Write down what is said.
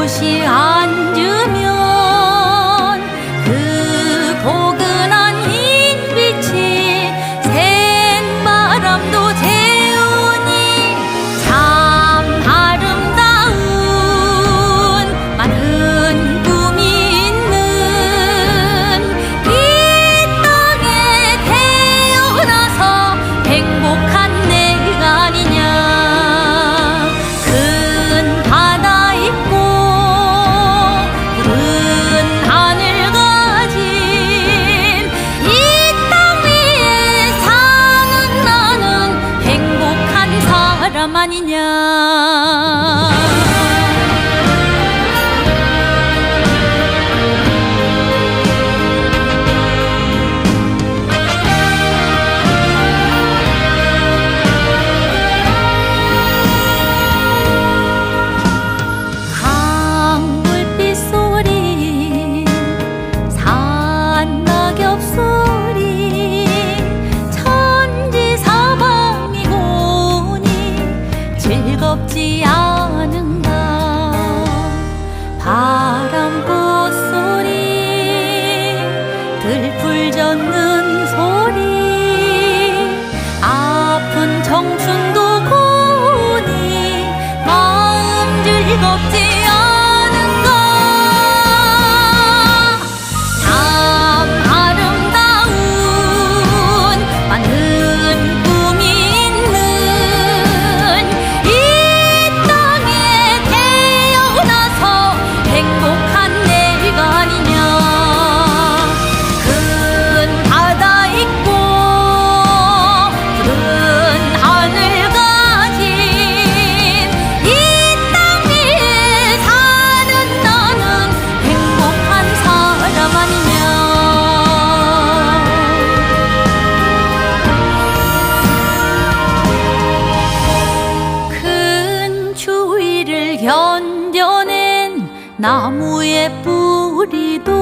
곳이 안 즐겁지 않은가. 바람 꽃소리 들풀 젖는 소리 아픈 청춘도 고운이 마음 즐겁지 나무의 뿌리도